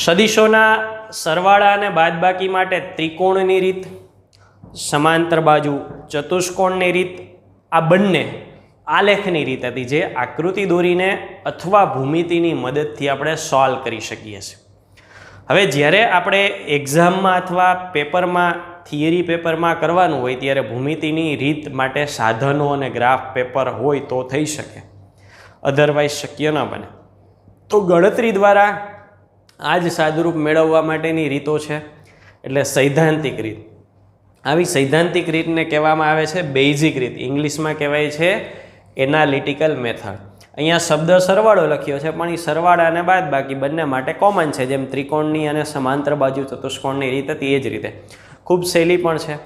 સદીશોના સરવાળા અને બાદબાકી માટે ત્રિકોણની રીત, સમાંતર બાજુ ચતુષ્કોણની રીત, આ બંને આલેખની રીત હતી જે આકૃતિ દોરીને અથવા ભૂમિતિની મદદથી આપણે સોલ્વ કરી શકીએ છીએ. હવે જ્યારે આપણે એક્ઝામમાં અથવા પેપરમાં થિયરી પેપરમાં કરવાનું હોય, ત્યારે ભૂમિતિની રીત માટે સાધનો અને ગ્રાફ પેપર હોય તો થઈ શકે. અધરવાઇઝ શક્ય ન બને. તો ગણતરી દ્વારા આ જ સાદુરૂપ મેળવવા માટેની રીતો છે, એટલે સૈદ્ધાંતિક રીત. આવી સૈદ્ધાંતિક રીતને કહેવામાં આવે છે બેઝિક રીત. ઇંગ્લિશમાં કહેવાય છે એનાલિટિકલ મેથડ. અહીંયા શબ્દ સરવાળો લખ્યો છે, પણ એ સરવાળા અને બાદ બાકી બંને માટે કોમન છે. જેમ ત્રિકોણની અને સમાંતર બાજુ ચતુષ્કોણની રીત હતી એ જ રીતે. ખૂબ સહેલી પણ છે.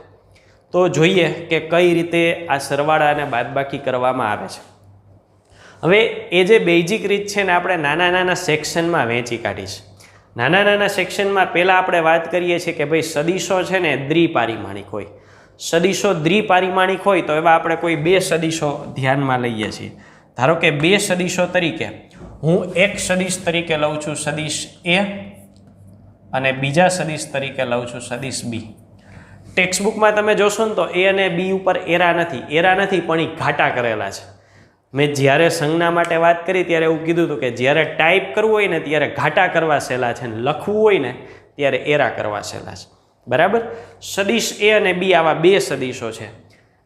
તો જોઈએ કે કઈ રીતે આ સરવાળા અને બાદબાકી કરવામાં આવે છે. હવે એ જે બેઝિક રીત છે ને આપણે નાના નાના સેક્શનમાં વહેંચી કાઢી છે નાના નાના સેક્શનમાં પહેલાં આપણે વાત કરીએ છીએ કે ભાઈ સદીશો છે ને દ્વિપારિમાણિક હોય. સદીશો દ્વિપારિમાણિક હોય તો એવા આપણે કોઈ બે સદીશો ધ્યાનમાં લઈએ છીએ. ધારો કે બે સદીશો તરીકે હું એક સદીશ તરીકે લઉં છું સદીશ એ અને બીજા સદીશ તરીકે લઉં છું સદીશ બી. ટેક્સ્ટ બુકમાં તમે જોશો ને તો એ અને બી ઉપર એરા નથી. એરા નથી, પણ એ ઘાટા કરેલા છે. મેં જ્યારે સંજ્ઞા માટે વાત કરી, ત્યારે એવું કીધું હતું કે જ્યારે ટાઈપ કરવું હોય ને, ત્યારે ઘાટા કરવા સહેલા છે ને લખવું હોય ને, ત્યારે એરા કરવા સહેલા છે. બરાબર? સદીશ એ અને બી આવા બે સદીશો છે.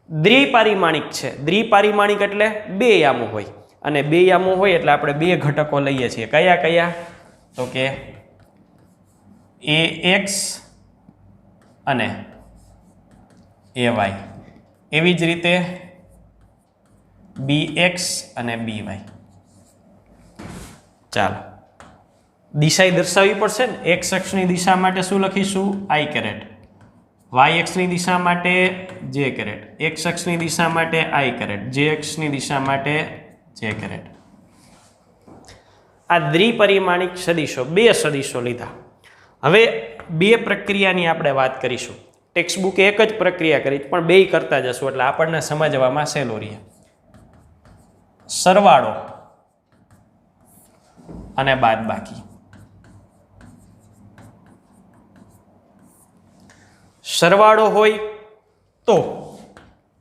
દ્વિપારિમાણિક છે. દ્વિપારિમાણિક એટલે બે યામો હોય. અને બે યામો હોય એટલે આપણે બે ઘટકો લઈએ છીએ. કયા કયા? તો કે એ એક્સ અને એ વાય. એવી જ રીતે બી એક્સ અને બી વાય ચાલો. દિશાએ દર્શાવવી પડશે ને? એક્સ અક્ષની દિશા માટે શું લખીશું? આઈ કેરેટ વાય એક્સની દિશા માટે જે કેરેટ એક્સ અક્ષની દિશા માટે આઈ કેરેટ જે એક્સની દિશા માટે જે કેરેટ આ દ્વિપરિમાણિક સદીશો, બે સદીશો લીધા. હવે બે પ્રક્રિયાની આપણે વાત કરીશું. ટેક્સ્ટ બુકે એક જ પ્રક્રિયા કરી, પણ બે કરતા જશું, એટલે આપણને સમજવામાં સહેલું રહે. સરવાળો અને બાદ બાકી. સરવાળો હોય તો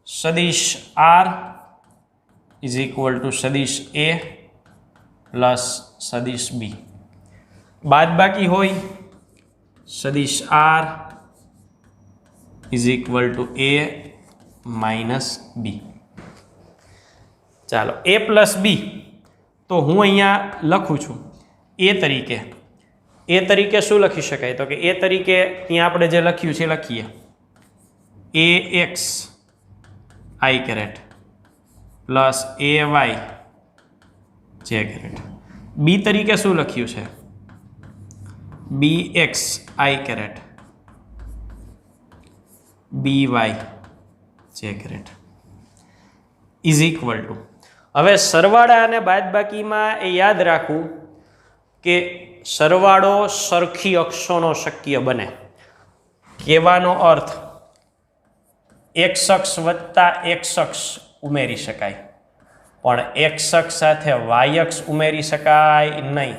સદીશ આર ઇઝ ઇક્વલ ટુ સદીશ એ પ્લસ સદીશ બી. બાદબાકી હોય સદીશ R is equal to A minus B ચાલો એ પ્લસ બી તો હું અહીંયા લખું છું. એ તરીકે. એ તરીકે શું લખી શકાય? તો કે એ તરીકે ત્યાં આપણે જે લખ્યું છે લખીએ. A X I caret plus A Y J caret B તરીકે શું લખ્યું છે? B X I caret B Y J caret is equal to હવે સરવાળા અને બાદબાકીમાં એ યાદ રાખવું કે સરવાળો સરખી અક્ષોનો શક્ય બને. કહેવાનો અર્થ, એક શખ્સ વત્તા એક શખ્સ ઉમેરી શકાય. પણ એક શખ્સ સાથે વાય અક્ષ ઉમેરી શકાય નહીં.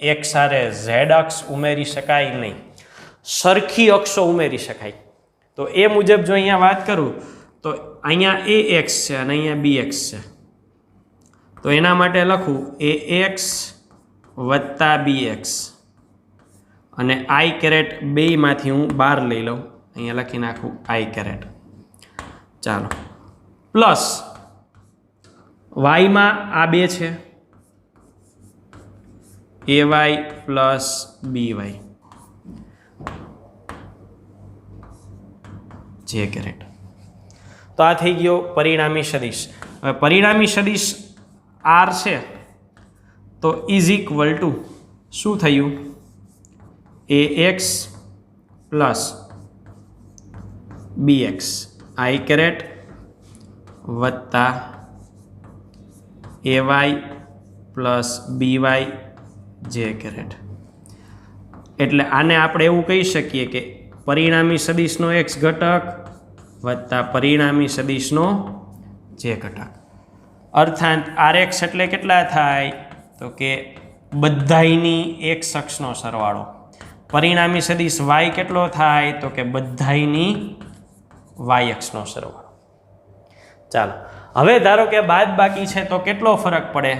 એક સાથે ઝેડ અક્ષ ઉમેરી શકાય નહીં. સરખી અક્ષો ઉમેરી શકાય. તો એ મુજબ જો અહીંયા વાત કરું, તો અહીંયા એ એક્સ છે અને અહીંયા બી એક્સ છે. તો એના માટે લખું એ એક્સ વત્તા બી એક્સ. અને આઈ કેરેટ બેમાંથી હું બાર લઈ લઉં. અહીંયા લખી નાખું આઈ કેરેટ. ચાલો. પ્લસ વાયમાં આ બે છે. A Y plus B Y. J caret. તો આ થઈ ગયો પરિણામી સદીશ. હવે પરિણામી સદીશ આર છે, તો ઇઝ ઇક્વલ ટુ શું થયું? A X plus B X I caret વત્તા A Y plus B Y J caret એટલે આને આપણે એવું કહી શકીએ કે પરિણામી સદીશનો એક્સ ઘટક વત્તા પરિણામી સદીશનો જે ઘટક. અર્થાત આર એક્સ એટલે કેટલા થાય? તો કે બધાયની એક શખ્સનો સરવાળો. પરિણામી સદીશ વાય કેટલો થાય? તો કે બધાયની વાય એક્સનો સરવાળો. ચાલો. હવે ધારો કે બાદ બાકી છે, તો કેટલો ફરક પડે?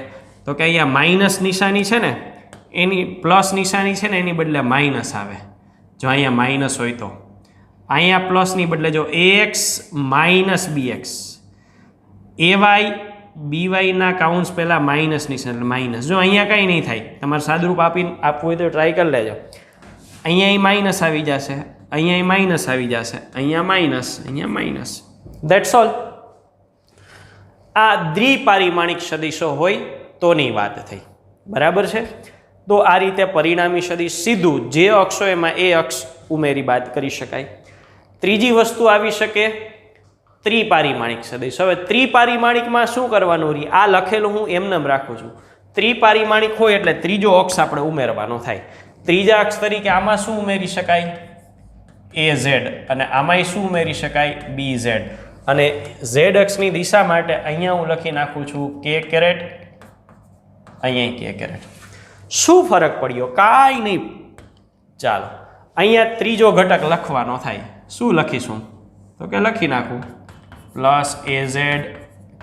તો કે અહીંયા માઇનસ નિશાની છે ને, એની પ્લસ નિશાની છે ને, એની બદલે માઇનસ આવે. જો અહીંયા માઇનસ હોય તો. અહીંયા પ્લસની બદલે જો a x minus b x. A y b વાયના counts પહેલાં માઇનસ નિશાન માઇનસ જો અહીંયા કંઈ નહીં થાય, તમારે સાદરૂપ આપીને આપવું હોય તો ટ્રાય કરી લેજો. અહીંયા એ માઇનસ આવી જશે, અહીંયા માઇનસ આવી જશે, અહીંયા માઇનસ અહીંયા માઇનસ દેટ્સ ઓલ આ દ્વિપારિમાણિક સદીશો હોય તોની વાત થઈ. બરાબર છે? તો આ રીતે પરિણામી સદીશ સીધું જે અક્ષો એમાં એ અક્ષ ઉમેરી બાદ કરી શકાય. ત્રીજી વસ્તુ આવી શકે ત્રિપારિમાણિક સદિશ. હવે ત્રિપારિમાણિકમાં શું કરવાનું રહી આ લખેલું હું એમનેમ રાખું છું. ત્રિપારિમાણિક હોય એટલે ત્રીજો અક્ષ આપણે ઉમેરવાનો થાય. ત્રીજા અક્ષ તરીકે આમાં શું ઉમેરી શકાય? A Z. અને આમાંય શું ઉમેરી શકાય? બી ઝેડ. અને ઝેડ અક્ષની દિશા માટે અહીંયા હું લખી નાખું છું કે કેરેટ. અહીંયા કે કેરેટ. શું ફરક પડ્યો? કાંઈ નહીં. ચાલો. અહીંયા ત્રીજો ઘટક લખવાનો થાય. શું લખીશું? તો કે લખી નાખું. Plus A Z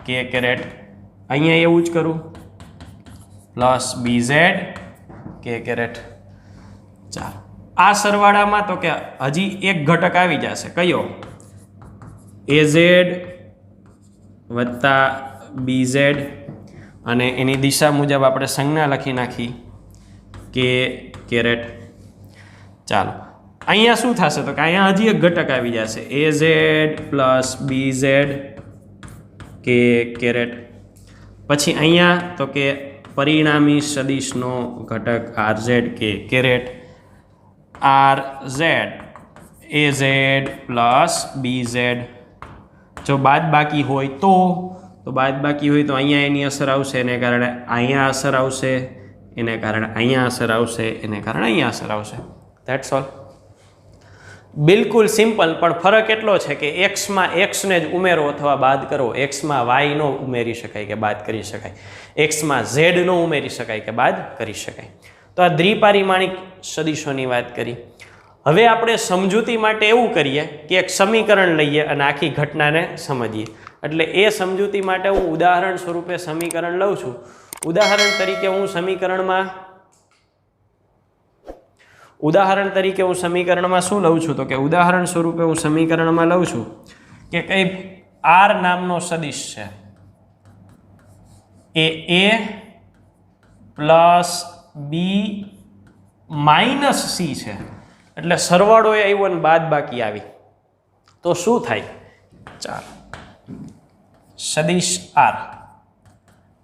K caret. અહીંયા એવું જ કરું. Plus B Z K caret. ચાલો. આ સરવાળામાં તો કે હજી એક ઘટક આવી જશે. કયો? એ ઝેડ વત્તા બી ઝેડ અને એની દિશા મુજબ આપણે સંજ્ઞા લખી નાખી. કે કેરેટ. ચાલો. અહીંયા શું થશે? તો કે અહીંયા હજી એક ઘટક આવી જશે. A Z plus B Z K caret પછી અહીંયા તો કે પરિણામી સદીશનો ઘટક R Z K caret R Z A Z plus B Z જો બાદ બાકી હોય તો? તો બાદ બાકી હોય તો અહીંયા એની અસર આવશે, એને કારણે અહીંયા અસર આવશે, એને કારણે અહીંયા અસર આવશે, એને કારણે અહીંયા અસર આવશે. ધેટ્સ ઓલ બિલકુલ સિમ્પલ, પણ ફરક એટલો છે કે એક્સમાં એક્સને જ ઉમેરો અથવા બાદ કરો. એક્સમાં વાય નો ઉમેરી શકાય કે બાદ કરી શકાય. એક્સમાં ઝેડ નો ઉમેરી શકાય કે બાદ કરી શકાય. તો આ દ્વિપારિમાણિક સદીશોની વાત કરી. હવે આપણે સમજૂતી માટે એવું કરીએ કે એક સમીકરણ લઈએ અને આખી ઘટનાને સમજીએ. એટલે એ સમજૂતી માટે હું ઉદાહરણ સ્વરૂપે સમીકરણ લઉં છું. ઉદાહરણ તરીકે હું સમીકરણમાં ઉદાહરણ તરીકે હું સમીકરણમાં શું લઉં છું? તો કે ઉદાહરણ સ્વરૂપે હું સમીકરણમાં લઉં છું કે કઈ આર નામનો સદિશ છે. એ A plus B minus C છે. એટલે સરવાળો એ આવ્યો ને બાદ બાકી આવી. તો શું થાય? ચાલો. સદિશ આર.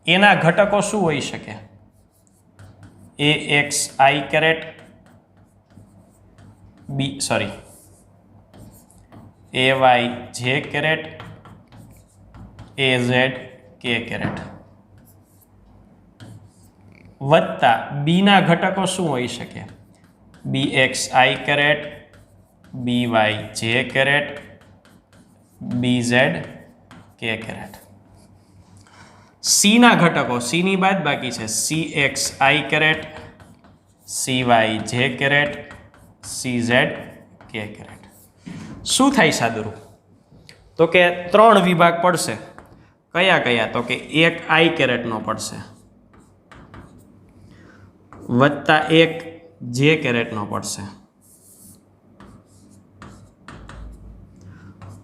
એના ઘટકો શું હોઈ શકે? A X I caret B sorry A Y J caret A Z K caret વત્તા બીના ઘટકો શું હોઈ શકે? B X I caret B Y J caret B Z K caret સીના ઘટકો સીની બાદ બાકી છે. C X I caret C Y J caret C Z K caret શું થાય સાદુરૂપ? તો કે ત્રણ વિભાગ પડશે. કયા કયા? તો કે એક આઈ કેરેટનો પડશે. વત્તા એક જે કેરેટનો પડશે.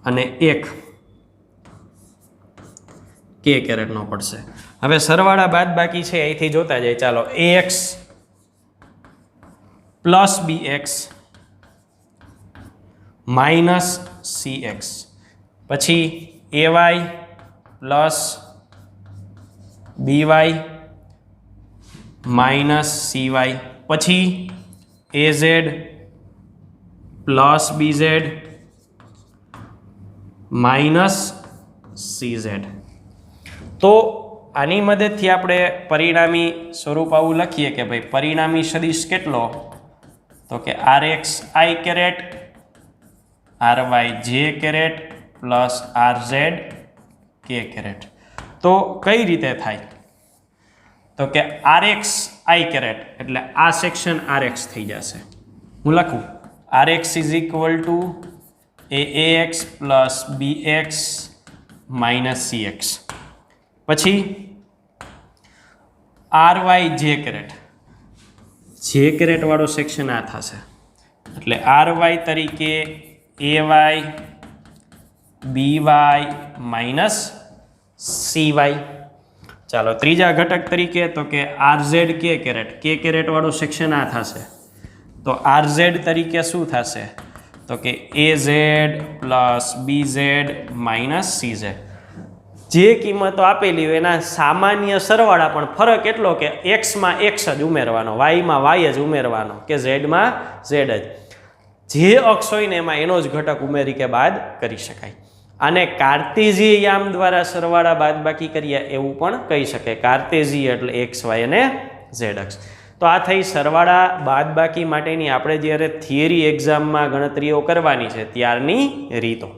અને એક કે કેરેટનો પડશે. હવે સરવાળા બાદ બાકી છે, અહીંથી જોતા જાય. ચાલો X plus B X minus C X. પછી A Y plus B Y minus C Y. પછી A Z plus B Z minus C Z. તો આની મદદથી આપણે પરિણામી સ્વરૂપ આવું લખીએ કે ભાઈ પરિણામી સદીશ કેટલો? તો કે R X I caret R Y J caret plus R Z K caret તો કઈ રીતે થાય? તો કે આર એક્સ આઈ કેરેટ એટલે આ સેક્શન આર એક્સ થઈ જશે. હું લખું. R X is equal to A A X plus B X minus C X પછી R Y J caret J કેરેટવાળો section આ થશે. એટલે આર વાય તરીકે A Y B Y minus C Y ચાલો, ત્રીજા ઘટક તરીકે તો કે આર ઝેડ કે કેરેટ કે કેરેટવાળો સેક્શન આ થશે. તો આર ઝેડ તરીકે શું થશે? તો કે A Z plus B Z minus C Z જે કિંમતો આપેલી હોય એના સામાન્ય સરવાળા પણ ફરક એટલો કે એક્સમાં એક્સ જ ઉમેરવાનો વાયમાં વાય જ ઉમેરવાનો કે ઝેડમાં ઝેડ જ. જે અક્ષ હોય ને એમાં એનો જ ઘટક ઉમેરી કે બાદ કરી શકાય. આને કાર્તેજી યામ દ્વારા સરવાળા બાદ બાકી કરીએ એવું પણ કહી શકે. કાર્તેજી એટલે એક્સ વાય અને ઝેડ અક્ષ. તો આ થઈ સરવાળા બાદબાકી માટેની આપણે જ્યારે થિયરી એક્ઝામમાં ગણતરીઓ કરવાની છે ત્યારની રીતો.